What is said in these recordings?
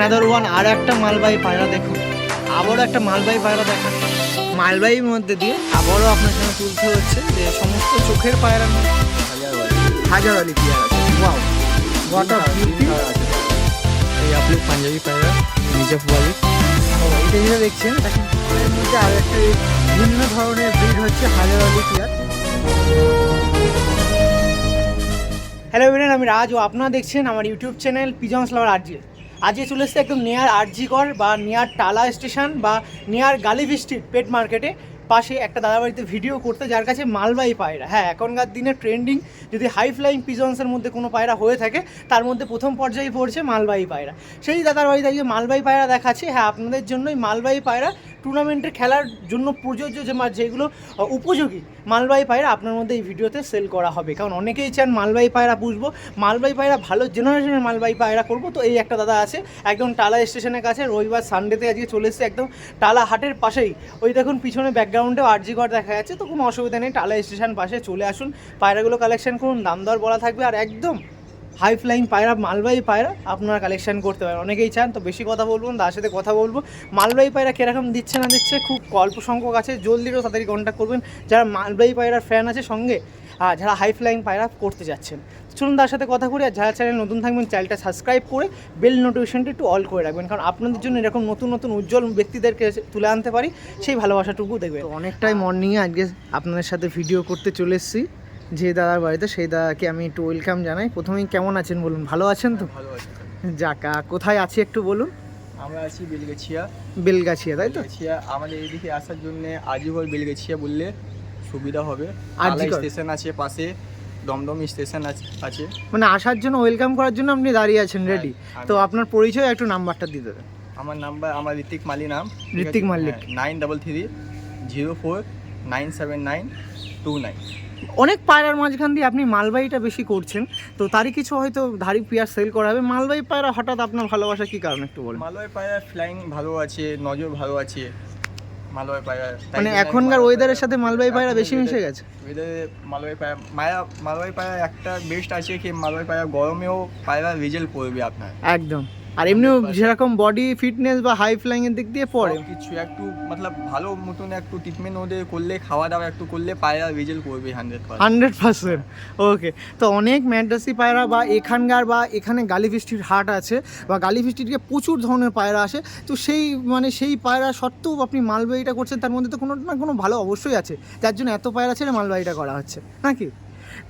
Another one আর একটা মালবাহী পায়রা দেখুন। আবারও একটা মালবাহী পায়রা দেখা মালবাহীর মধ্যে দিয়ে আবারও আপনার সঙ্গে তুলতে হচ্ছে যে সমস্ত চোখের মধ্যে হাজার আলি পেয়ার আছে। এই আপনি পাঞ্জাবি পায়রা নিজফ ওয়ালি। এটা যেটা দেখছেন, এটা আর একটা ভিন্ন ধরনের ব্রিড হচ্ছে হাজার আলি পেয়ার। হ্যালো এভরিওয়ান আমি রাজ। ও আপনারা দেখছেন আমার YouTube channel pigeons lover RG আজকে চলে এসেছে একদম নিয়ার আরজিকর বা নিয়ার টালা স্টেশন বা নিয়ার গালিভি স্ট্রিট পেট মার্কেটে পাশে একটা দাদাবাড়িতে ভিডিও করতে, যার কাছে মালবাহী পায়রা। হ্যাঁ এখনকার দিনে ট্রেন্ডিং যদি হাই ফ্লাইং পিজন্সের মধ্যে কোনো পায়রা হয়ে থাকে, তার মধ্যে প্রথম পর্যায়ে পড়ছে মালবাহী পায়রা। সেই দাদার বাড়িতে মালবাহী পায়রা দেখাচ্ছি। হ্যাঁ আপনাদের জন্যই মালবাহী পায়রা টুর্নামেন্টে খেলার জন্য প্রযোজ্য যে মা- যেগুলো উপযোগী, মালবাহী পায়রা আপনার মধ্যে এই ভিডিওতে সেল করা হবে। কারণ অনেকেই চান মালবাহী পায়রা পুষবো। মালবাহী পায়রা ভালো জেনারেশনের মালবাহী পায়রা করব। তো এই একটা দাদা আছে, একদম টালা স্টেশনের কাছে, রবিবার সানডেতে আজকে চলে এসেছে একদম টালা হাটের পাশেই। ওই দেখুন পিছনে ব্যাকগ্রাউন্ডেও আরজি ঘর দেখা যাচ্ছে। তো কোনো অসুবিধা নেই, টালা স্টেশন পাশে চলে আসুন। পায়রাগুলো কালেকশন করুন, দাম দর বলা থাকবে। আর একদম হাই ফ্লাইং পায়রা, মালবাহী পায়রা, আপনারা কালেকশন করতে পারেন। অনেকেই চান, তো বেশি কথা বলব তার সাথে কথা বলব। মালবাহী পায়রা কীরকম দিচ্ছে না দিচ্ছে, খুব অল্প সংখ্যক আছে জলদিও তাদেরকে কন্ট্যাক্ট করবেন। যারা মালবাহী পায়রার ফ্যান আছে সঙ্গে, আর যারা হাই ফ্লাইং পায়রা করতে যাচ্ছেন। চলুন তার সাথে কথা করি আর যারা চ্যানেল নতুন থাকবেন চ্যানেলটা সাবস্ক্রাইব করে বেল নোটিফিকেশনটা একটু অল করে রাখবেন। কারণ আপনাদের জন্য এরকম নতুন নতুন উজ্জ্বল ব্যক্তিদেরকে তুলে আনতে পারি, সেই ভালোবাসাটুকু দেখবেন। অনেকটাই মর্নিংয়ে আজকে আপনাদের সাথে ভিডিও করতে চলে এসেছি। যে দাদার বাড়িতে সেই দাদাকে আমি একটু ওয়েলকাম জানাই। প্রথমেই কেমন আছেন বলুন? ভালো আছেন তো? ভালো আছে। যাকা কোথায় আছি একটু বলুন? আমরা আছি বেলগাছিয়া। বেলগাছিয়া তাই তো? আমাদের এইদিকে আসার জন্য আজিগর বেলগাছিয়া বললে সুবিধা হবে। আজিগর? স্টেশন আছে পাশে দমদম স্টেশন আছে। মানে আসার জন্য ওয়েলকাম করার জন্য আপনি দাঁড়িয়ে আছেন হ্যাঁ, রেডি তো আপনার পরিচয় একটু নাম্বারটা দিয়ে দেবেন। আমার নাম্বার আমার ঋতিক মালি নাম। Ritwik Malik. Nine double three zero four nine seven nine two nine অনেক পায়রার মাঝখান দিয়ে আপনি মালবাহীটা বেশি করছেন তো তারই কিছু হয়তো ধারি পেয়ার সেল করা হবে। মালবাহী পায়রা হঠাৎ আপনার ভালোবাসা কি কারণ একটু বলুন? মালবাহী পায়রা ফ্লাইং ভালো আছে নজর ভালো আছে মালয় পায়রা মানে এখনকার ওয়েদারের সাথে মালবাহী পায়রা বেশি মিশে গেছে? ওয়েদারে মালয় পায়রা মায়া মালয় পায়রা একটা বেস্ট আছে কি মালয় পায়রা গরমেও পায়রা রেজাল্ট পড়বে আপনার। একদম। আর এমনিও যেরকম বডি ফিটনেস বা হাই ফ্লাইং এর দিক দিয়ে পড়ে কিছু একটু মতলব ভালো মতন একটু ট্রিটমেন্ট ওদের করলে খাওয়া দাওয়া একটু করলে পায়রা রেজাল্ট করবে হান্ড্রেড হান্ড্রেড পার্সেন্ট ওকে তো অনেক ম্যাড্রাসি পায়রা বা এখানকার বা এখানে গালিফিস্টির হাট আছে বা গালিফিস্টিকে প্রচুর ধরনের পায়রা আসে। তো সেই মানে সেই পায়রা সত্ত্বেও আপনি মালবাহীটা করছেন তার মধ্যে তো কোনো না কোনো ভালো অবশ্যই আছে। যার জন্য এত পায়রা ছেড়ে মালবাহীটা করা হচ্ছে নাকি?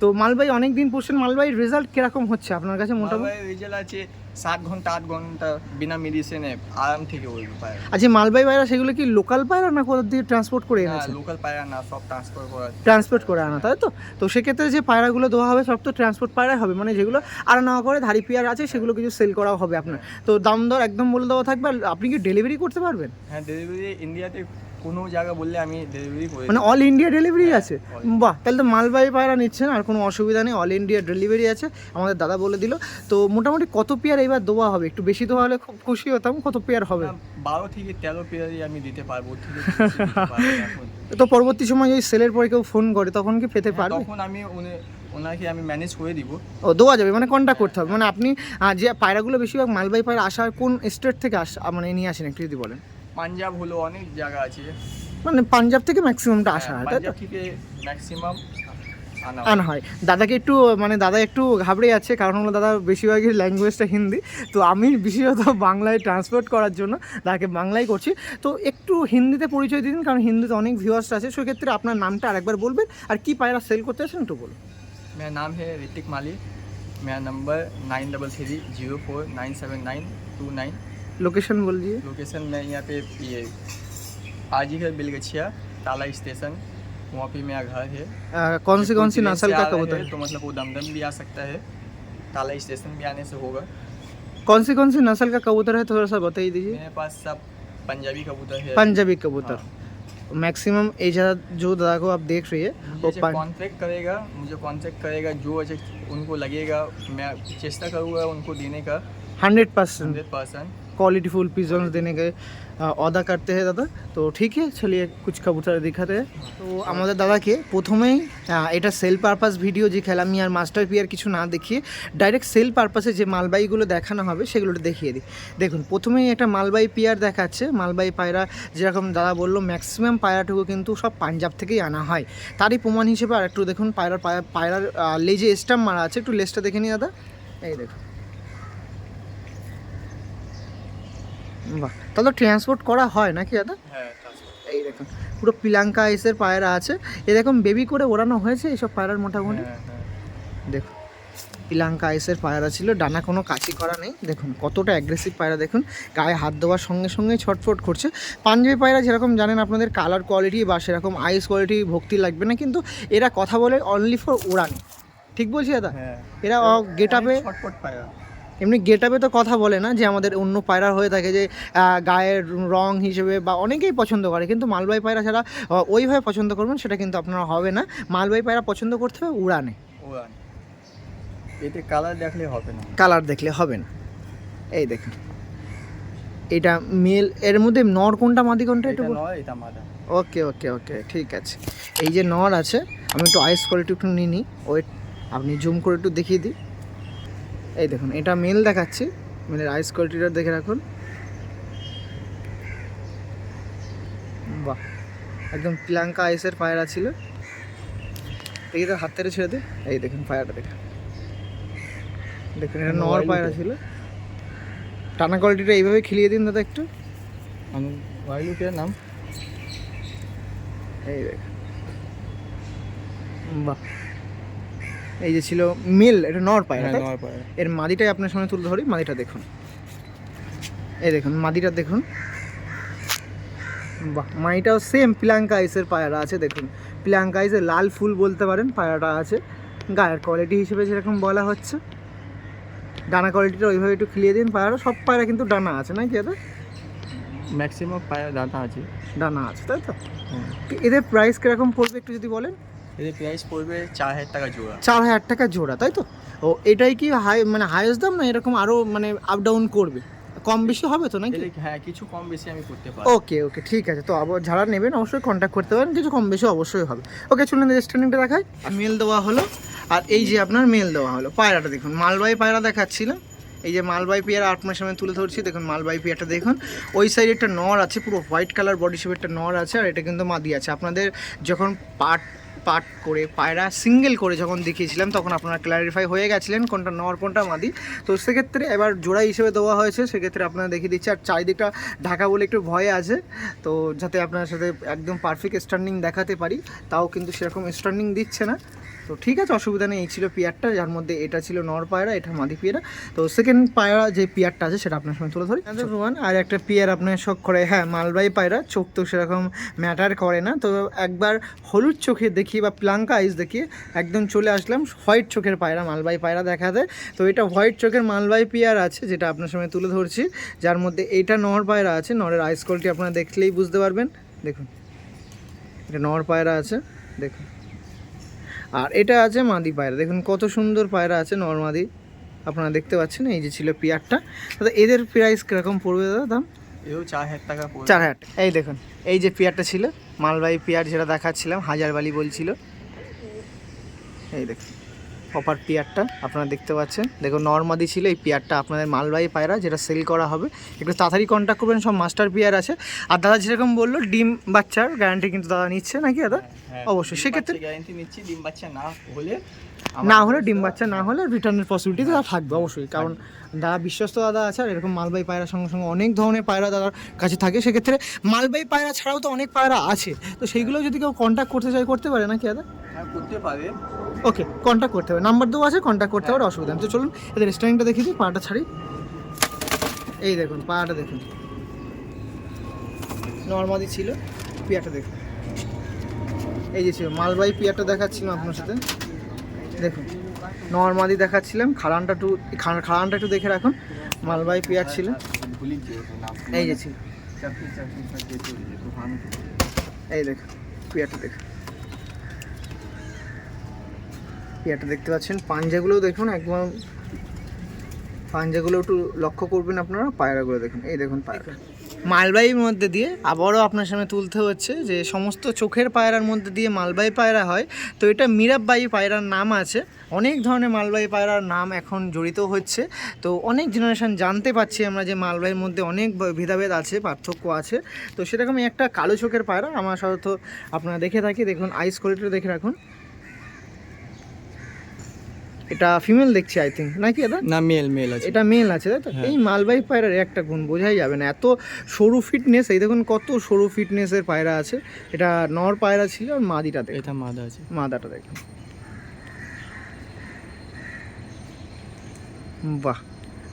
তো মালবাহী অনেক দিন পড়ছেন মালবাহীর রেজাল্ট কীরকম হচ্ছে আপনার কাছে মোটামুটি? রেজাল্ট আছে সাত ঘণ্টা আট ঘণ্টা বিনা মেডিসিনে আরাম থেকে ওই পায়রা আচ্ছা মালবাহী পায়রা সেগুলো কি লোকাল পায়রা না কোথা দিয়ে ট্রান্সপোর্ট করে এনেছে? লোকাল পায়রা না সব ট্রান্সফার করা ট্রান্সপোর্ট করে আনা তাই তো? তো সেক্ষেত্রে যে পায়রাগুলো দেওয়া হবে সব তো ট্রান্সপোর্ট পায়রাই হবে। মানে যেগুলো আনা নেওয়া করে ধারি পিয়ার আছে সেগুলো কিছু সেল করাও হবে আপনার। তো দাম দর একদম বলে দেওয়া থাকবে আর আপনি কি ডেলিভারি করতে পারবেন? হ্যাঁ ডেলিভারি ইন্ডিয়াতে কোনো জায়গা বললে আমি ডেলিভারি করে মানে অল ইন্ডিয়া ডেলিভারি আছে? বাহ তাহলে তো মালবাহী পায়রা নিচ্ছেন আর কোনো অসুবিধা নেই অল ইন্ডিয়া ডেলিভারি আছে আমাদের দাদা বলে দিল। তো মোটামুটি কত পেয়ার এবার দেওয়া হবে? একটু বেশি দেওয়া হলে খুব খুশি হতাম কত পেয়ার হবে? বারো থেকে তেরো পেয়ারই আমি দিতে পারব। তো পরবর্তী সময় যদি সেলের পরে কেউ ফোন করে তখন কি পেতে হ্যাঁ, পারবে? তখন আমি ওনাকে আমি ম্যানেজ করে দিব। ও দেওয়া যাবে মানে কন্ট্যাক্ট করতে হবে। মানে আপনি যে পায়রাগুলো বেশিরভাগ মালবাহী পায়রা আসার কোন স্টেট থেকে আস মানে নিয়ে আসেন একটু যদি বলেন। পাঞ্জাব হলো অনেক জায়গা আছে। মানে পাঞ্জাব থেকে ম্যাক্সিমামটা আসা হয় হ্যাঁ, পাঞ্জাব থেকে ম্যাক্সিমাম আনা হয়। দাদাকে একটু মানে দাদা একটু ঘাবড়ে আছে কারণ হলো দাদা বেশিরভাগই ল্যাঙ্গুয়েজটা হিন্দি। তো আমি বিশেষত বাংলায় ট্রান্সপোর্ট করার জন্য দাদাকে বাংলায় করছি। তো একটু হিন্দিতে পরিচয় দিন কারণ হিন্দিতে অনেক ভিউয়ার্স আছে। সেক্ষেত্রে আপনার নামটা আরেকবার বলবেন আর কি পায়রা সেল করতে আছেন একটু বলুন। মেরা নাম হে ঋতিক মালিক। মেরা নম্বর nine double three zero four nine seven nine two nine location बोल दिए लोकेशन मैं यहाँ पे ये आज ही है बिलगछिया ताला स्टेशन वहाँ पे मेरा घर है। आ, कौन सी कौन सी नस्ल का कबूतर? है तो मतलब वो दमदम भी आ सकता है। ताला स्टेशन भी आने से होगा। कौन सी कौन सी नस्ल का कबूतर है थोड़ा सा बता ही दीजिए। मेरे पास सब पंजाबी कबूतर है। पंजाबी कबूतर। हाँ। मैक्सिमम एज़ा जो दादा को आप देख रही है वो कॉन्ट्रैक्ट करेगा मुझे कॉन्ट्रैक्ट करेगा जो अच्छे उनको लगेगा मैं चेष्टा करूँगा उनको देने का। Hundred percent. Hundred percent. Quality full pigeon देने के অদা কাটতে হয় দাদা তো ঠিক আছে চলিয়ে কুচ কবুতর দেখাতে हैं। তো আমাদের দাদাকে প্রথমেই আহ, এটা সেল পারপাস ভিডিও যে খেলামি আর মাস্টার পিয়ার কিছু না দেখিয়ে ডাইরেক্ট সেল পারপাসে যে মালবাইগুলো দেখানো হবে সেগুলো দেখিয়ে দিই দেখুন প্রথমেই একটা মালবাই পিয়ার দেখাচ্ছে মালবাই পায়রা যেরকম দাদা বললো ম্যাক্সিমাম পায়রাটুকু কিন্তু সব পাঞ্জাব থেকেই আনা হয় তারই প্রমাণ হিসেবে আর একটু দেখুন পায়রার পায়রা- পায়রার আহ, লেজে স্টাম্প মারা আছে একটু লেজটা দেখে নিই দাদা এই দেখুন বাহ। তাহলে ট্রান্সপোর্ট করা হয় নাকি দাদা? হ্যাঁ এই দেখুন পুরো পিলাঙ্কা আইসের পায়রা আছে। এরকম বেবি করে ওড়ানো হয়েছে এইসব পায়রার মোটামুটি। হ্যাঁ হ্যাঁ। দেখুন পিলাঙ্কা আইসের পায়রা ছিল ডানা কোনো কাছি করা নেই। দেখুন কতটা অ্যাগ্রেসিভ পায়রা দেখুন গায়ে হাত দেওয়ার সঙ্গে সঙ্গে ছটফট করছে। পাঞ্জাবি পায়রা যেরকম জানেন আপনাদের কালার কোয়ালিটি বা সেরকম আইস কোয়ালিটি ভক্তি লাগবে না কিন্তু এরা কথা বলে অনলি ফর উড়ান ঠিক বলছি দাদা? এরা গেট আপে ছটফট পায়রা। এমনি গেট আপে তো কথা বলে না যে আমাদের অন্য পায়রা হয়ে থাকে যে গায়ের রং হিসেবে বা অনেকেই পছন্দ করে কিন্তু মালবাই পায়রা ছাড়া ওইভাবে পছন্দ করবেন সেটা কিন্তু আপনারা হবে না। মালবাই পায়রা পছন্দ করতে হবে উড়ানে। উড়ান। এতে কালার দেখলে হবে না। কালার দেখলে হবে না। এই দেখুন। এটা মেল এর মধ্যে নর কোনটা মাদি কোনটা একটু ওকে ওকে ওকে ঠিক আছে। এই যে নর আছে আমি একটু আইস কোয়ালিটি একটু নিয়ে নিই ওয়েট আপনি জুম করে একটু দেখিয়ে দিই। এই দেখুন এটা মেল দেখাচ্ছি। মেলের আইস কোয়ালিটিটা দেখে রাখুন। বাহ একদম প্লাঙ্কা আইসের পায়রা ছিল দেখি তো হাত থেকে ছেড়ে দে। এই দেখুন পায়রাটা দেখুন দেখুন এটা নর পায়রা ছিল টানা কোয়ালিটিটা এইভাবে খেলিয়ে দিন দাদা একটু। আমি ওয়াইলুকের নাম। এই দেখ বাহ এই যে ছিল মিল এটা নর পায়রা হ্যাঁ? পায়রা। এর মাদিটাই আপনার সামনে তুলে ধরি মাদিটা দেখুন। এই দেখুন মাদিটা দেখুন। বাহ মাইটাও সেম প্লাঙ্কা আইসের পায়রা আছে দেখুন। প্লাঙ্কা আইসের লাল ফুল বলতে পারেন পায়রাটা আছে। গায়ের কোয়ালিটি হিসেবে যেরকম বলা হচ্ছে। ডানা কোয়ালিটিটা ওইভাবে একটু খেলিয়ে দিন পায়রা। সব পায়রা কিন্তু ডানা আছে নাকি দাদা? ম্যাক্সিমাম পায়রা ডানা আছে। ডানা আছে তাই তো? এদের প্রাইস কীরকম পড়বে একটু যদি বলেন? এদের প্রাইস পড়বে চার হাজার টাকা জোড়া। চার হাজার টাকা জোড়া তাই তো? ও এটাই কি হাই মানে হাইয়েস্ট দাম না এরকম আরও মানে আপ ডাউন করবে? কম বেশি হবে তো নাকি? হ্যাঁ কিছু কম বেশি আমি করতে পারি ওকে ওকে ঠিক আছে। তো আবার যারা নেবেন অবশ্যই কন্ট্যাক্ট করতে পারেন কিছু কম বেশি অবশ্যই হবে। ওকে চলুন স্ট্যান্ডিংটা দেখাই। মেল দেওয়া হলো। আর এই যে আপনার মেল দেওয়া হলো পায়রাটা দেখুন। মালবাই পায়রা দেখাচ্ছিল এই যে মালবাই পেয়ারা আপনার সামনে তুলে ধরছি দেখুন মালবাই পেয়ারটা দেখুন। ওই সাইডে একটা নর আছে পুরো হোয়াইট কালার বডি শেপের একটা নর আছে আর এটা কিন্তু মাদি আছে। আপনাদের যখন পাট পাট করে, পায়রা সিঙ্গেল করে যখন দেখিয়েছিলাম, তখন আপনারা ক্ল্যারিফাই হয়ে গেছিলেন কোনটা নর কোনটা মাদি। তো সেক্ষেত্রে এবার জোড়া হিসেবে দেওয়া হয়েছে, সেক্ষেত্রে আপনারা দেখিয়ে দিচ্ছে। আর চারিদিকটা ঢাকা বলে একটু ভয়ে আছে, তো যাতে আপনার সাথে একদম পারফেক্ট স্ট্যান্ডিং দেখাতে পারি, তাও কিন্তু সেরকম স্ট্যান্ডিং দিচ্ছে না। তো ঠিক আছে, অসুবিধা নেই। এই ছিল পিয়ারটা, যার মধ্যে এটা ছিল নর পায়রা, এটা মাদি পিয়ারা। তো সেকেন্ড পায়রা যে পিয়ারটা আছে, সেটা আপনার সঙ্গে তুলে ধরি। প্রমাণ আর একটা পিয়ার আপনার শখ করে হ্যাঁ মালবাই পায়রা, চোখ তো সেরকম ম্যাটার করে না। তো একবার হলুদ চোখে দেখি বা প্লাঙ্কা আইস দেখিয়ে একদম চলে আসলাম হোয়াইট চোখের পায়রা মালবাই পায়রা দেখা দেখাতে। তো এটা হোয়াইট চোখের মালবাই পিয়ার আছে, যেটা আপনার সঙ্গে তুলে ধরছি। যার মধ্যে এইটা নর পায়রা আছে, নরের আইস কোয়ালিটি আপনারা দেখলেই বুঝতে পারবেন। দেখুন, এটা নর পায়রা আছে, দেখুন। আর এটা আছে মাদি পায়রা। দেখুন কত সুন্দর পায়রা আছে নর্মাদি। আপনারা দেখতে পাচ্ছেন এই যে ছিল পিয়ারটা। দাদা এদের প্রাইস কীরকম পড়বে দাদা দাম? এও চার হাজার টাকা পড়বে। চার হাজার এই দেখুন এই যে পিয়ারটা ছিল মালবাই পিয়ার যেটা দেখাচ্ছিলাম হাজারবালি বলছিল। এই দেখুন প্রপার পিয়ারটা আপনারা দেখতে পাচ্ছেন। দেখুন নর্মাদি ছিল এই পিয়ারটা আপনাদের মালবাই পায়রা যেটা সেল করা হবে। একটু তাড়াতাড়ি কন্ট্যাক্ট করবেন সব মাস্টার পিয়ার আছে। আর দাদা যেরকম বলল ডিম বাচ্চার গ্যারান্টি কিন্তু দাদা নিচ্ছে নাকি দাদা? অবশ্যই। সেক্ষেত্রে- গ্যারান্টি নিচ্ছি ডিম বাচ্চা না হলে না হলে ডিম বাচ্চা না হলে রিটার্নের পসিবিলিটি দাদা থাকবে অবশ্যই। কারণ দাদা বিশ্বস্ত দাদা আছে আর এরকম মালবাই পায়রার সঙ্গে সঙ্গে অনেক ধরনের পায়রা দাদার কাছে থাকে সেক্ষেত্রে মালবাই পায়রা ছাড়াও তো অনেক পায়রা আছে। তো সেইগুলো যদি কেউ কন্ট্যাক্ট করতে চায় করতে পারে নাকি দাদা? হ্যাঁ করতে পারে। ওকে কন্ট্যাক্ট করতে হবে। নাম্বার দেওয়া আছে কন্ট্যাক্ট করতে পারে অসুবিধা নেই। তো চলুন এদের স্ট্যান্ডটা দেখিয়ে দিই পাটা ছাড়ি। এই দেখুন পাটা দেখুন। নর্মাদি ছিল পিয়াটা দেখুন। এই যে ছিল মালবাই পিয়াটা দেখাচ্ছিলাম আপনার সাথে। দেখুন, নর্মালি দেখাচ্ছিলাম খাড়ানটা একটু খা- খাড়ানটা একটু দেখে রাখুন মালবাই পিয়ার ছিল। এই যে ছিল। এই দেখুন পিয়াটা দেখুন। পিয়াটা দেখতে পাচ্ছেন, পাঞ্জাগুলোও দেখুন, একদম পাঞ্জাগুলো একটু লক্ষ্য করবেন আপনারা, পায়রাগুলো দেখুন। এই দেখুন পায়রা মালবাহীর মধ্যে দিয়ে আবারও আপনার সামনে তুলতে হচ্ছে যে সমস্ত চোখের পায়রার মধ্যে দিয়ে মালবাহী পায়রা হয়। তো এটা মিরাববাহী পায়রার নাম আছে। অনেক ধরনের মালবাহী পায়রার নাম এখন জড়িত হচ্ছে। তো অনেক জেনারেশন জানতে পাচ্ছি আমরা যে মালবাহীর মধ্যে অনেক ভেদাভেদ আছে, পার্থক্য আছে। তো সেরকমই একটা কালো চোখের পায়রা, আমার সাধারণত আপনারা দেখে থাকি। দেখুন আইস কোয়ালিটিটা দেখে রাখুন। এটা ফিমেল দেখছি আই থিঙ্ক নাকি এটা? না মেল মেল আছে। এটা মেল আছে তাই তো? হ্যাঁ। এই মালবাহী পায়রার একটা গুণ বোঝাই যাবে না। এত সরু ফিটনেস এই দেখুন কত সরু ফিটনেসের পায়রা আছে। এটা নর পায়রা ছিল আর মাদিটা দেখুন। এটা মাদা আছে। মাদাটা দেখুন। বাহ!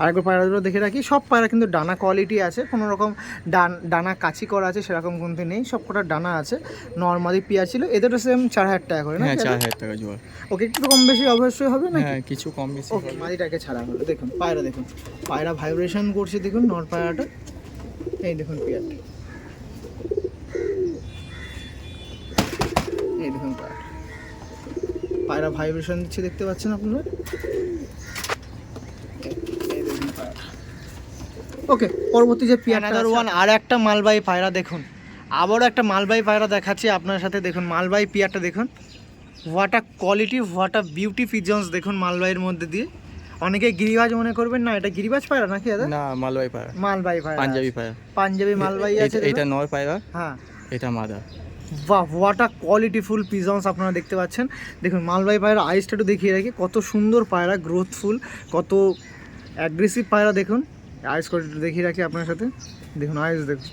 আরেকবার পায়রাগুলো দেখে রাখি। সব পায়রা কিন্তু ডানা কোয়ালিটি আছে কোনো রকম ডান ডানা কাচি করা আছে সেরকম কিন্তু নেই সব কটা ডানা আছে নর্মালি পিয়া ছিল। এদেরও সেম চার হাজার টাকা করে না হ্যাঁ চার হাজার টাকা জোড়া ওকে একটু কম বেশি অবশ্যই হবে না হ্যাঁ কিছু কম বেশি ওকে মাদিটাকে ছাড়া হলো দেখুন পায়রা দেখুন পায়রা ভাইব্রেশন করছে দেখুন নর পায়রাটা। এই দেখুন পিয়ারটা এই দেখুন পায়রা পায়রা ভাইব্রেশন দিচ্ছে দেখতে পাচ্ছেন আপনারা? ওকে পরবর্তী যে পিয়ারটা ওয়ান আর একটা মালবাহী পায়রা দেখুন। আবারও একটা মালবাহী পায়রা দেখাচ্ছি আপনার সাথে দেখুন মালবাহী পিয়ারটা দেখুন। What a quality what a beauty pigeons দেখুন মালবাহীর মধ্যে দিয়ে। অনেকে গিরিবাজ মনে করবেন না এটা গিরিবাজ পায়রা নাকি দাদা? না মালবাই পায়রা। মালবাহী পায়রা পাঞ্জাবি পায়রা। পাঞ্জাবি মালবাহী আছে এটা। নর পায়রা। হ্যাঁ। এটা মাদা বাহ হোয়াট আ কোয়ালিটিফুল পিজন্স আপনারা দেখতে পাচ্ছেন। দেখুন মালবাহী পায়রা আইসটা একটু দেখিয়ে রাখি কত সুন্দর পায়রা গ্রোথফুল কত অ্যাগ্রেসিভ পায়রা দেখুন। আইস করে একটু দেখিয়ে রাখি আপনার সাথে। দেখুন আইস দেখুন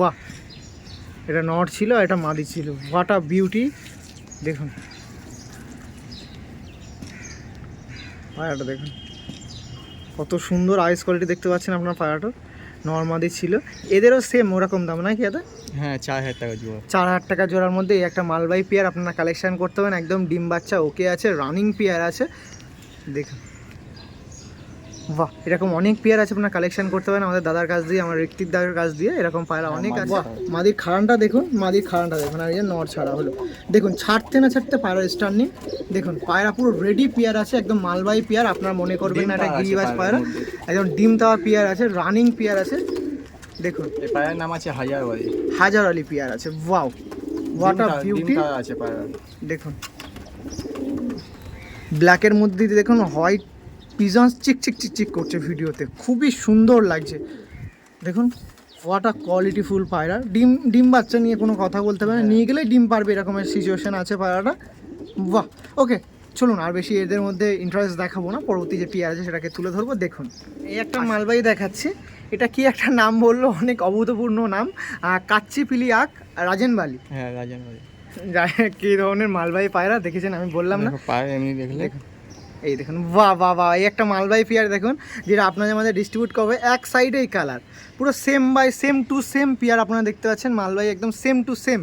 বাহ! এটা নট ছিল এটা মাদি ছিল। হোয়াট আ বিউটি দেখুন। পায়রাটা দেখুন। কত সুন্দর আইস কোয়ালিটি দেখতে পাচ্ছেন আপনার পায়রাটার নর্মাদি ছিল। এদেরও সেম ওরকম দাম নাকি দাদা? হ্যাঁ চার হাজার টাকা জোড়া। চার হাজার টাকা জোড়ার মধ্যে এই একটা মালবাই পেয়ার আপনারা কালেকশন করতে পারেন। একদম ডিম বাচ্চা ওকে আছে রানিং পেয়ার আছে। দেখুন। বাহ এরকম অনেক পেয়ার আছে আপনার কালেকশন করতে পারেন আমাদের দাদার কাছ দিয়ে আমার ঋত্বিক দাদার কাছ দিয়ে এরকম পায়রা হ্যাঁ, অনেক আছে। মাদির খাড়ানটা দেখুন মাদির খাড়ানটা দেখুন আর এই যে নর ছাড়া হলো। দেখুন ছাড়তে না ছাড়তে পায়রা স্টার্নিং দেখুন পায়রা পুরো রেডি পেয়ার আছে একদম মালবাই পেয়ার আপনারা মনে করবেন না এটা গিরিবাজ পায়রা একদম ডিম তাওয়া পেয়ার আছে রানিং পেয়ার আছে। দেখুন। এই পায়রার নাম আছে হাজার বাড়ি হাজার আলি পেয়ার আছে ওয়াও হোয়াট আ বিউটি আছে পায়রা। দেখুন। ব্ল্যাকের মধ্যে দেখুন হোয়াইট পিজন্স চিক চিক চিক চিক করছে ভিডিওতে। খুবই সুন্দর লাগছে। দেখুন হোয়াট আ কোয়ালিটি ফুল পায়রা। ডিম ডিম বাচ্চা নিয়ে কোনো কথা বলতে পারে নিয়ে গেলেই ডিম পারবে এরকমের সিচুয়েশান আছে পায়রাটা। বাহ ওকে চলুন আর বেশি এদের মধ্যে ইন্টারেস্ট দেখাবো না। পরবর্তী যে পিয়ার আছে সেটাকে তুলে ধরবো। দেখুন এই একটা মালবাহী দেখাচ্ছি। এটা কি একটা নাম বলল? অনেক অভূতপূর্ণ নাম। কাচ্চি পিলি আক রাজেন বালি হ্যাঁ রাজান যা- কি ধরনের মালবাহী পায়রা দেখেছেন? আমি বললাম না। পায়রা এমনি দেখলে এই দেখুন, বাহ বাহ বাহ, এই একটা মালবাহী পেয়ার দেখুন, যেটা আপনাদের মধ্যে ডিস্ট্রিবিউট করবে এক সাইডেই কালার পুরো same by same to same pair আপনারা দেখতে পাচ্ছেন, মালবাহী একদম সেম টু সেম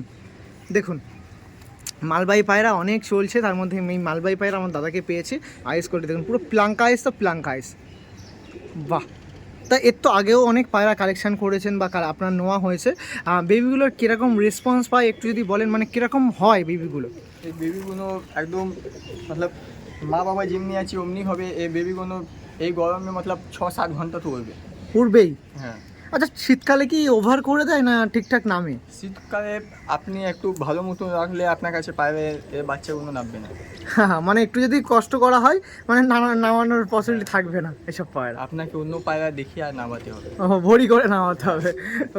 দেখুন, মালবাহী পায়রা অনেক চলছে, তার মধ্যে এই মালবাহী পায়রা আমার দাদাকে পেয়েছি আইস করে দেখুন, পুরো প্লাঙ্কা আইস তো প্লাঙ্কা আইস বাহ, তা এর তো আগেও অনেক পায়রা কালেকশান করেছেন বা আপনার নেওয়া হয়েছে। বেবিগুলোর কীরকম রেসপন্স পায়, একটু যদি বলেন মানে কীরকম হয় বেবিগুলো এই বেবিগুলো একদম মতলব মা বাবা যেমনি আছে অমনি হবে এই বেবি কোনো এই গরমে মতলব ছ সাত ঘণ্টা তো উড়বে উড়বেই। হ্যাঁ। আচ্ছা শীতকালে কি ওভার করে দেয় না ঠিকঠাক নামে? শীতকালে আপনি একটু ভালো মতো রাখলে আপনার কাছে এর বাচ্চাগুলো নামবে না। হ্যাঁ মানে একটু যদি কষ্ট করা হয় মানে নামানোর পসিবিলিটি থাকবে না এসব পায়রা। আপনাকে অন্য পায়রা দেখিয়ে আর নামাতে হবে। ও ভরি করে নামাতে হবে।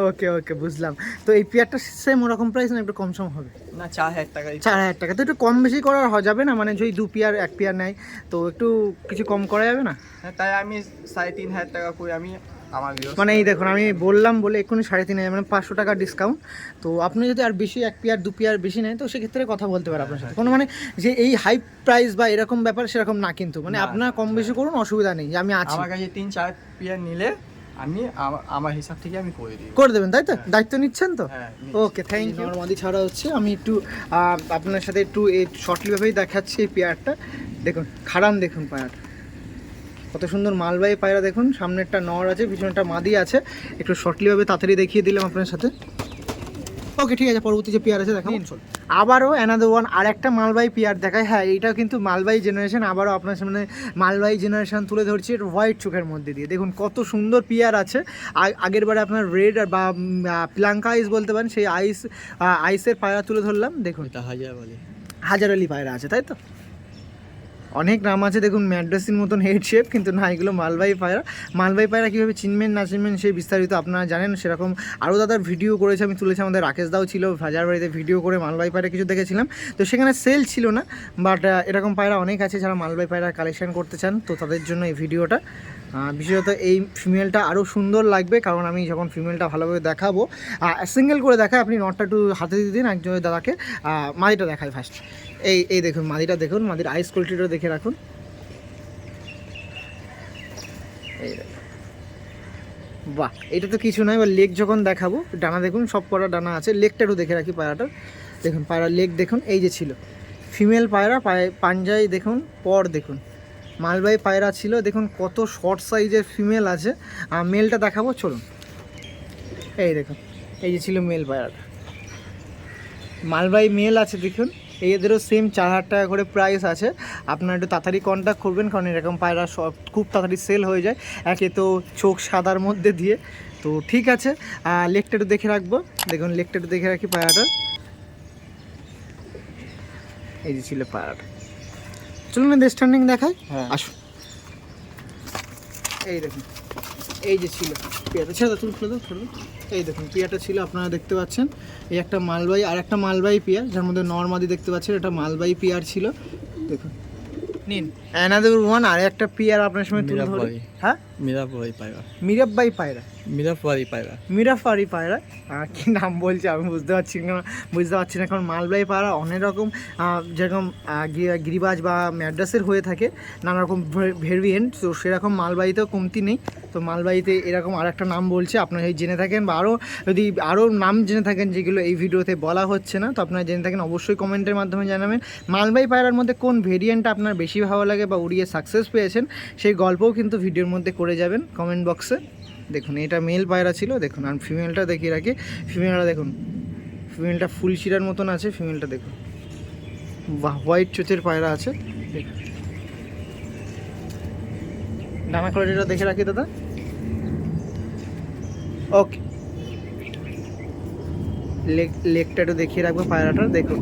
ওকে ওকে বুঝলাম। তো এই পেয়ারটা সেম ওরকম প্রাইস না একটু কম সম হবে? না চার হাজার টাকায় চার হাজার টাকা। তো একটু কম বেশি করা যাবে না? মানে যদি দু পেয়ার এক পেয়ার নেয় তো একটু কিছু কম করা যাবে না? হ্যাঁ তাই আমি সাড়ে তিন হাজার টাকা করে আমি আমার মানে এই দেখুন আমি বললাম বলে এক্ষুনি সাড়ে তিন হাজার মানে পাঁচশো টাকা ডিসকাউন্ট তো আপনি যদি আর বেশি এক পেয়ার দু পেয়ার বেশি নেয় তো সেক্ষেত্রে কথা বলতে পারে আপনার সাথে। কোনো মানে যে এই হাই প্রাইস বা এরকম ব্যাপার সেরকম না কিন্তু। মানে। আপনার কম বেশি করুন অসুবিধা নেই যে আমি আছি। আমার কাছে তিন চার পিয়ার নিলে আমি আমার হিসাব থেকে আমি করে দিই। করে দেবেন তাই তো? দায়িত্ব নিচ্ছেন তো? হ্যাঁ ওকে থ্যাংক ইউ নর্মাদি ছাড়া হচ্ছে আমি একটু আপনার সাথে একটু এই শর্টলিভাবেই দেখাচ্ছি এই পেয়ারটা দেখুন খাড়ান দেখুন পায়রাটা কত সুন্দর মালবাহী পায়রা দেখুন সামনেরটা নর আছে পিছনেরটা মাদি আছে। একটু শর্টলিভাবে তাড়াতাড়ি দেখিয়ে দিলাম আপনার সাথে। ওকে ঠিক আছে পরবর্তী যে পেয়ার আছে দেখাবো। আবারও অ্যানাদার ওয়ান আর একটা মালবাই পেয়ার দেখায় হ্যাঁ এইটাও কিন্তু মালবাই জেনারেশন আবারও আপনার সামনে মালবাই জেনারেশন তুলে ধরছি হোয়াইট চোখের মধ্যে দিয়ে। দেখুন কত সুন্দর পেয়ার আছে। আগের বারে আপনার রেড বা প্লাঙ্কা আইস বলতে পারেন সেই আইস আইসের পায়রা তুলে ধরলাম। দেখুন। হাজার বলে। হাজার আলি পায়রা আছে তাই তো? অনেক নাম আছে, দেখুন, ম্যাড্রাসির মতন হেড শেপ কিন্তু না, এগুলো মালবাহী পায়রা মালবাই পায়রা কীভাবে চিনবেন, না চিনবেন, সেই বিস্তারিত আপনারা জানেন। সেরকম আরও দাদার ভিডিও করেছে, আমি তুলেছি, আমাদের রাকেশ দাও ছিল, হাজার বাড়িতে ভিডিও করে মালবাই পায়রা কিছু দেখেছিলাম। তো সেখানে সেল ছিল না বাট এরকম পায়রা অনেক আছে যারা মালবাই পায়রা কালেকশন করতে চান, তো তাদের জন্য এই ভিডিওটা বিশেষত এই ফিমেলটা আরও সুন্দর লাগবে, কারণ আমি যখন ফিমেলটা ভালোভাবে দেখাবো সিঙ্গেল করে দেখায়, আপনি নটটা একটু হাতে দিয়ে দিন, একজন দাদাকে মাদিটা দেখায় ফার্স্ট এই এই দেখুন, মাদিটা দেখুন, মাদির আইস কোয়ালিটিটা দেখে রাখুন। এই। বাহ, এটা তো কিছু নয়, এবার লেগ যখন দেখাবো, ডানা দেখুন, সব কটা ডানা আছে লেগটা একটু দেখে রাখি পায়রাটার। দেখুন, পায়রা লেগ দেখুন, এই যে ছিল। ফিমেল পায়রা, পায়ে, পাঞ্জাই দেখুন, পর দেখুন। মালবাই পায়রা ছিল, দেখুন কত শর্ট সাইজের ফিমেল আছে। আর মেলটা দেখাবো, চলুন। এই দেখুন, এই যে ছিল মেল পায়রাটা। মালবাই মেল আছে, দেখুন। এদেরও সেম চার হাজার টাকা করে প্রাইস আছে। আপনারা একটু তাড়াতাড়ি কন্ট্যাক্ট করবেন কারণ এরকম পায়রা সব খুব তাড়াতাড়ি সেল হয়ে যায়। একে তো চোখ সাদার মধ্যে দিয়ে। তো ঠিক আছে লেগটা একটু দেখে রাখব। দেখুন লেকটা একটু দেখে রাখি পায়রাটা এই যে ছিল পায়রাটা। চলুন স্ট্যান্ডিং দেখাই। হ্যাঁ। আসুন। এই দেখুন। এই যে ছিল পেয়াটা ছেড়ে তুমি খুলে দাও খুলে এই দেখুন পেয়াটা ছিল আপনারা দেখতে পাচ্ছেন। এই একটা মালবাই আর একটা মালবাই পেয়ার যার মধ্যে নর্মাদি দেখতে পাচ্ছেন এটা মালবাই পেয়ার ছিল। দেখুন। নিন। অ্যানাদার ওয়ান আর একটা পেয়ার আপনার সময় তুলে ধরি। মিরাবাই। হ্যাঁ? মিরাপুরি পায়রা। মিরাব্বাই পায়রা। মিরাপুরি পায়রা। মিরাফারি পায়রা। কি নাম বলছে আমি বুঝতে পারছি না, বুঝতে পারছি না। কারণ মালবাই পায়রা অনেক রকম যেরকম গিরিবাজ বা ম্যাড্রাসের হয়ে থাকে, নানা রকম ভেরিয়েন্ট তো সেরকম মালবাইতেও কমতি নেই। তো মালবাইতে এরকম আর একটা নাম বলছে, আপনারা যদি জেনে থাকেন বা আরও যদি আরও নাম জেনে থাকেন যেগুলো এই ভিডিওতে বলা হচ্ছে না, তো আপনারা জেনে থাকেন, অবশ্যই কমেন্টের মাধ্যমে জানাবেন মালবাই পায়রার মধ্যে কোন ভেরিয়েন্টটা আপনার বেশি ভালো লাগে বা উড়িয়ে সাকসেস পেয়েছেন, সেই গল্পও কিন্তু ভিডিওর মধ্যে করে যাবেন কমেন্ট বক্সে দেখুন, এটা মেল পায়রা ছিল, দেখুন, আর ফিমেলটা দেখিয়ে রাখি। ফিমেলটা দেখুন ফিমেলটা ফুল শিরার মতন আছে ফিমেলটা দেখুন। হোয়াইট চোচের পায়রা আছে। ডানা কোয়ালিটিটা দেখে রাখি, দাদা। ওকে লেগ লেগটা একটু দেখিয়ে রাখব পায়রাটার, দেখুন।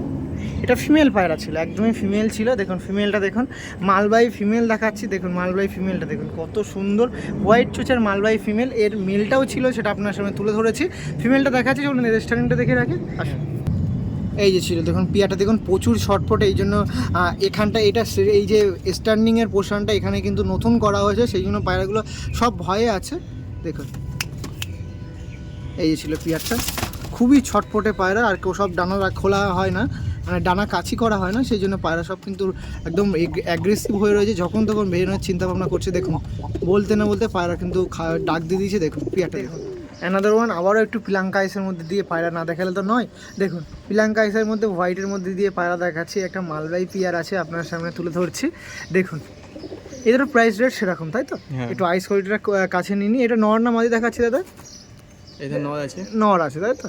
এটা ফিমেল পায়রা ছিল, একদমই ফিমেল ছিল। দেখুন ফিমেলটা দেখুন মালবাই ফিমেল দেখাচ্ছি। দেখুন মালবাই ফিমেলটা দেখুন, কত সুন্দর হোয়াইট চোচের মালবাই ফিমেল এর মেলটাও ছিল, সেটা আপনার সামনে তুলে ধরেছি। ফিমেলটা দেখাচ্ছি, চলুন রেস্টুরেন্টটা দেখে রাখি। আসুন। এই যে ছিল, দেখুন, পিয়াটা, দেখুন, প্রচুর শর্টফট এই জন্য এখানটা, এটা এই যে স্ট্যান্ডিংয়ের পোর্শনটা এখানে কিন্তু নতুন করা হয়েছে, সেই জন্য পায়রাগুলো সব ভয়ে আছে। দেখুন। এই যে ছিল পিয়ারটা। খুবই ছটফটে পায়রা আর কেউ সব ডানা খোলা হয় না মানে ডানা কাছি করা হয় না সেই জন্য পায়রা সব কিন্তু একদম অ্যাগ্রেসিভ হয়ে রয়েছে। যখন তখন বেরোনোর চিন্তা ভাবনা করছে দেখুন বলতে না বলতে পায়রা কিন্তু ডাক দিয়ে দিয়েছে দেখুন পিয়ারটা দেখুন। অ্যানাদার ওয়ান আবারও একটু পিলাঙ্কা আইসের মধ্যে দিয়ে পায়রা না দেখালে তো নয়। দেখুন পিলাঙ্কা আইসের মধ্যে হোয়াইটের মধ্যে দিয়ে পায়রা দেখাচ্ছি একটা মালবাই পিয়ার আছে আপনার সামনে তুলে ধরছি। দেখুন এদেরও প্রাইস রেট সেরকম তাই তো? হ্যাঁ। একটু আইস কোয়ালিটিটা কাছে নিয়ে এটা নর না মাদি দেখাচ্ছি দাদা? এটা নর আছে। নর আছে তাই তো?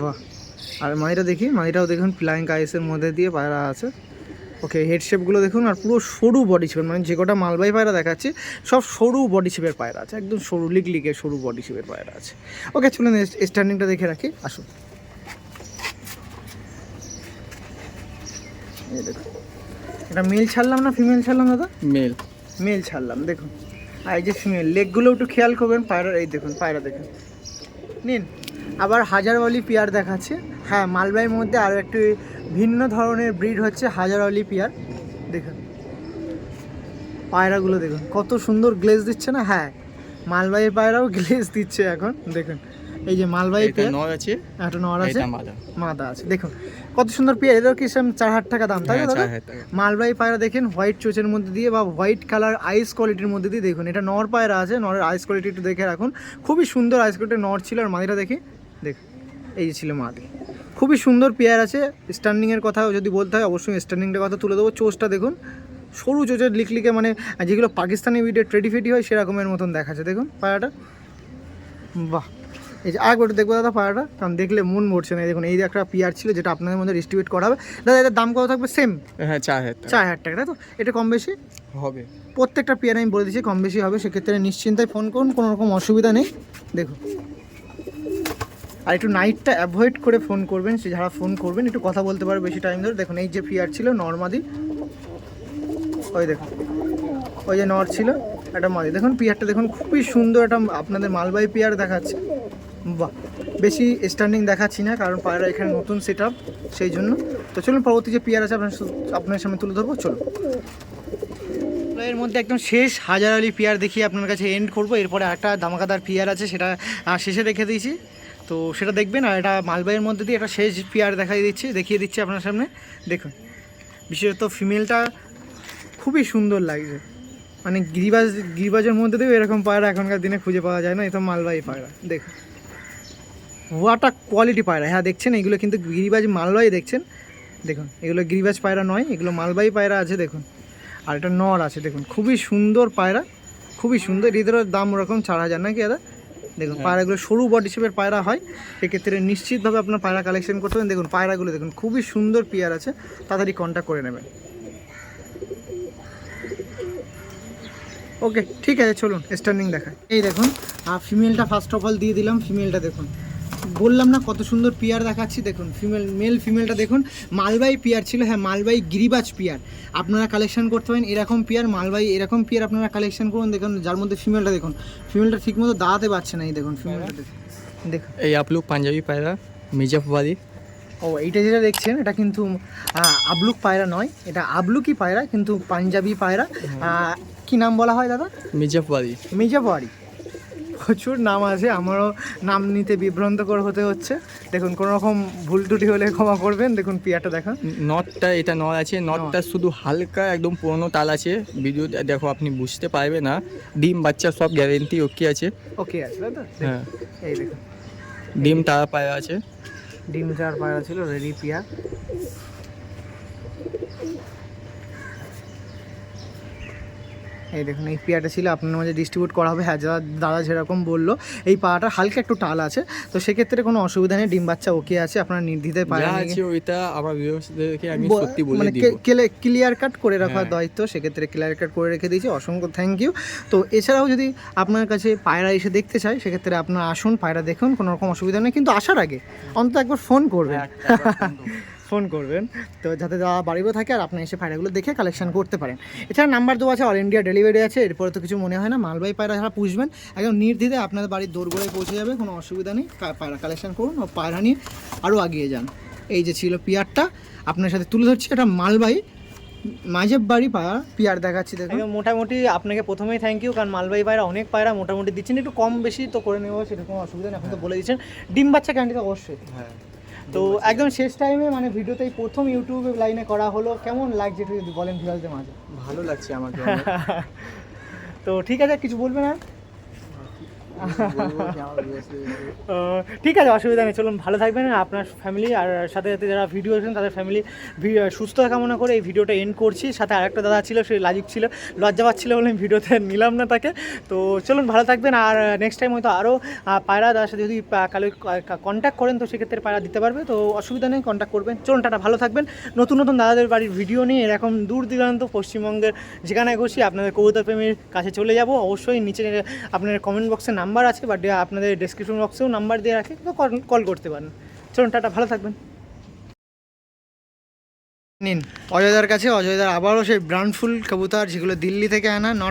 বাহ। আর মাদিটা দেখি মাদিটাও দেখুন প্লাইং আইসের মধ্যে দিয়ে পায়রা আছে। ওকে হেড শেপগুলো দেখুন আর পুরো সরু বডি শেপের মানে যে কটা মালবাই পায়রা দেখাচ্ছি সব সরু বডি শেপের পায়রা আছে একদম সরু লিকে সরু বডি শেপের পায়রা আছে। ওকে চলুন স্ট্যান্ডিংটা দেখে রাখি আসুন। এটা মেল ছাড়লাম না ফিমেল ছাড়লাম দাদা? মেল মেল ছাড়লাম দেখুন। আর এই যে ফিমেল লেগগুলো একটু খেয়াল করবেন পায়রা এই দেখুন পায়রা দেখুন। নিন। আবার হাজারওয়ালি পিয়ার দেখাচ্ছে। হ্যাঁ মালবাইয়ের মধ্যে আরও একটি ভিন্ন ধরনের ব্রিড হচ্ছে হাজারওয়ালি পিয়ার। দেখুন। পায়রাগুলো দেখুন কত সুন্দর গ্লেজ দিচ্ছে না? হ্যাঁ মালবাইয়ের পায়রাও গ্লেজ দিচ্ছে এখন দেখুন। এই যে মালবাই এটা পেয়ার। নর আছে। একটা নর আছে। মাদা। আছে দেখুন। কত সুন্দর পেয়ার এদের কি সেম চার হাজার টাকা দাম তাই হ্যাঁ না দাদা? চার মালবাই পায়রা দেখেন হোয়াইট চোচের মধ্যে দিয়ে বা হোয়াইট কালার আইস কোয়ালিটির মধ্যে দিয়ে দেখুন। এটা নর পায়রা আছে নরের আইস কোয়ালিটি একটু দেখে রাখুন। খুবই সুন্দর আইস কোয়ালিটি নর ছিল আর মাদিটা দেখি। দেখুন এই যে ছিল মাদি খুবই সুন্দর পেয়ার আছে স্ট্যান্ডিংয়ের কথা যদি বলতে হয় অবশ্যই স্ট্যান্ডিংটার কথা তুলে দেবো। চোচটা দেখুন সরু চোচের লিকলিকে মানে যেগুলো পাকিস্তানি ভিডিও ট্রেডি ফেডি হয় সেরকমের মতন দেখাচ্ছে। দেখুন পায়রাটা বাহ এই যে আরেকবার দেখব দাদা পায়রাটা কারণ দেখলে মন মরছে না। দেখুন এই যে একটা পিয়ার ছিল যেটা আপনাদের মধ্যে ডিস্ট্রিবিউট করা হবে। দাদা এটার দাম কত থাকবে? সেম হ্যাঁ চার হাজার চার হাজার টাকা তাই তো? এটা কম বেশি? হবে। প্রত্যেকটা পেয়ার আমি বলে দিচ্ছি কম বেশি হবে সেক্ষেত্রে নিশ্চিন্তায় ফোন করুন কোনো রকম অসুবিধা নেই। দেখুন। আর একটু নাইটটা অ্যাভয়েড করে ফোন করবেন, সে যারা ফোন করবেন, একটু কথা বলতে পারবে বেশি টাইম ধরে। দেখুন, এই যে পেয়ার ছিল নর্মাদি ওই দেখুন, ওই যে নর ছিল, একটা মাদি দেখুন পেয়ারটা দেখুন, খুবই সুন্দর একটা আপনাদের মালবাই পেয়ার দেখাচ্ছে। বাহ, বেশি স্ট্যান্ডিং দেখাচ্ছি না, কারণ পায়রা এখানে নতুন সেট আপ সেই জন্য। তো চলুন, পরবর্তী যে পেয়ার আছে, আপনার আপনার সামনে তুলে ধরবো, চলুন। এর মধ্যে একদম শেষ হাজার আলি পিয়ার দেখিয়ে আপনার কাছে এন্ড করব। এরপরে একটা দামাকাদার পিয়ার আছে, সেটা শেষে রেখে দিয়েছি। তো সেটা দেখবেন আর এটা মালবাইয়ের মধ্যে দিয়ে একটা শেষ পিয়ার দেখাই দিচ্ছি, দেখিয়ে দিচ্ছি আপনার সামনে। দেখুন, বিশেষত ফিমেলটা খুবই সুন্দর লাগছে। মানে গিরিবাজ, গিরিবাজের মধ্যে দিয়েও এরকম পায়রা এখনকার দিনে খুঁজে পাওয়া যায় না এটা মালবাহী পায়রা, দেখুন। ওয়াটা কোয়ালিটি পায়রা। হ্যাঁ দেখছেন, এগুলো কিন্তু গিরিবাজ মালবাই দেখছেন? দেখুন, এগুলো গিরিবাজ পায়রা নয়, এগুলো মালবাহী পায়রা আছে, দেখুন। আর এটা নর আছে, দেখুন, খুবই সুন্দর পায়রা, খুবই সুন্দর। এদের দাম ওরকম চার হাজার, নাকি দাদা? দেখুন পায়রাগুলো সরু বডি শেপের পায়রা হয়। সেক্ষেত্রে নিশ্চিতভাবে আপনার পায়রা কালেকশন করতে হবে। দেখুন পায়রাগুলো দেখুন খুবই সুন্দর পেয়ার আছে। তাড়াতাড়ি কন্ট্যাক্ট করে নেবেন। ওকে ঠিক আছে চলুন স্ট্যান্ডিং দেখায় এই দেখুন আর ফিমেলটা ফার্স্ট অফ অল দিয়ে দিলাম ফিমেলটা দেখুন। বললাম না কত সুন্দর পিয়ার দেখাচ্ছি দেখুন ফিমেল মেল ফিমেলটা দেখুন মালবাই পিয়ার ছিল হ্যাঁ মালবাই গিরিবাজ পিয়ার। আপনারা কালেকশন করতে পারেন এরকম পিয়ার মালবাই এরকম পিয়ার আপনারা কালেকশন করুন দেখুন যার মধ্যে ফিমেলটা দেখুন ফিমেলটা ঠিকমতো দাঁড়াতে পারছে না এই দেখুন ফিমেলটা দেখুন। এই আপলুক পাঞ্জাবি পায়রা মির্জাফবাদি ও এইটা যেটা দেখছেন এটা কিন্তু আবলুক পায়রা নয় এটা আবলুকি পায়রা কিন্তু পাঞ্জাবি পায়রা। কি নাম বলা হয় দাদা? মির্জাফবাদি মির্জাপুয়ারি প্রচুর নাম আছে আমারও নাম নিতে বিভ্রান্তকর হতে হচ্ছে। দেখুন কোনো রকম ভুল টুটি হলে ক্ষমা করবেন। দেখুন পিয়াটা দেখা নটটা এটা নট আছে নটটা শুধু হালকা একদম পুরনো তাল আছে। ভিডিও দেখো আপনি বুঝতে পারবে না। ডিম বাচ্চা সব গ্যারেন্টি ওকে আছে। ওকে আছে তাই তো? হ্যাঁ। এই দেখুন। ডিম তারা পায়রা আছে। ডিম চার পায়রা ছিল রেডি পিয়া। এই দেখুন এই পেয়াটা ছিল আপনার মাঝে ডিস্ট্রিবিউট করা হবে। হ্যাঁ যা দাদা যেরকম বলল এই পাটা হালকা একটু টাল আছে। তো সেক্ষেত্রে কোনো অসুবিধা নেই ডিম বাচ্চা ওকে আছে আপনারা নির্দ্বিধায় যা পায়রা নিয়ে আছে ওইটা আমার ভিউয়ার্সদেরকে আমি সত্যি বলে মানে ক্লিয়ার কাট করে রাখার হ্যাঁ। দায়িত্ব সেক্ষেত্রে ক্লিয়ার কাট করে রেখে দিয়েছি অসংখ্য থ্যাংক ইউ তো এছাড়াও যদি আপনার কাছে পায়রা এসে দেখতে চাই সেক্ষেত্রে আপনার আসুন পায়রা দেখুন কোনো রকম অসুবিধা নেই কিন্তু আসার আগে অন্তত একবার ফোন করবেন। ফোন করবেন। তো যাতে যাওয়া বাড়িও থাকে আর আপনি এসে পায়রাগুলো দেখে কালেকশন করতে পারেন। এছাড়া নাম্বার দেওয়া আছে অল ইন্ডিয়া ডেলিভারি আছে এরপরে তো কিছু মনে হয় না মালবাই পায়রা যারা পুষবেন একদম নির্দ্বিধে আপনাদের বাড়ির দোরগোড়ায় পৌঁছে যাবে কোনো অসুবিধা নেই পায়রা কালেকশন করুন ও পায়রা নিয়ে আরও এগিয়ে যান। এই যে ছিল পিয়ারটা আপনার সাথে তুলে ধরছি এটা মালবাই মাঝেব বাড়ি পায়রা পিয়ার দেখাচ্ছি দেখুন। মোটামুটি আপনাকে প্রথমেই থ্যাংক ইউ কারণ মালবাই পায়রা অনেক পায়রা মোটামুটি দিচ্ছেন একটু কম বেশি তো করে নেব সেরকম অসুবিধা নেই আপনি তো বলে দিচ্ছেন। ডিম বাচ্চা ক্যান্ডিতে অবশ্যই। হ্যাঁ। তো একদম শেষ টাইমে মানে ভিডিওতে প্রথম ইউটিউবে লাইনে করা হলো। কেমন লাগছে একটু যদি বলেন ভিউয়ারদের মাঝে? ভালো লাগছে আমার তো ঠিক আছে কিছু বলবে আর বলব কি আমার viewers-দের- আহ, ঠিক আছে, অসুবিধা নেই, চলুন, ভালো থাকবেন, আপনার ফ্যামিলি আর সাথে সাথে যারা ভিডিও আছেন তাদের ফ্যামিলি সুস্থ কামনা করে এই ভিডিওটা এন্ড করছি। সাথে আরেকটা দাদা ছিল, সে লাজুক ছিল, লজ্জা পাচ্ছিল বলে আমি ভিডিওতে নিলাম না তাকে। তো চলুন, ভালো থাকবেন, আর নেক্সট টাইম হয়তো আরও পায়রা দাদার সাথে যদি কালো কন্ট্যাক্ট করেন, তো সেক্ষেত্রে পায়রা দিতে পারবে। তো অসুবিধা নেই কন্ট্যাক্ট করবেন। চলুন, টাটা, ভালো থাকবেন। নতুন নতুন দাদাদের বাড়ির ভিডিও নিয়ে এরকম দূর দূরান্ত, পশ্চিমবঙ্গের যেখানে খুশি আপনাদের কবিতা প্রেমীর কাছে চলে যাব। অবশ্যই নিচে আপনার কমেন্ট বক্সে নাম্বার আছে বা ডে- আপনাদের ডিসক্রিপশন বক্সেও নাম্বার দিয়ে রাখে তো কল করতে পারেন। চলুন, টাটা, ভালো থাকবেন। নিন। অজয়দার কাছে, অজয়দার আবারও সেই ব্রান্ডফুল কবুতর, যেগুলো দিল্লি থেকে আনা নট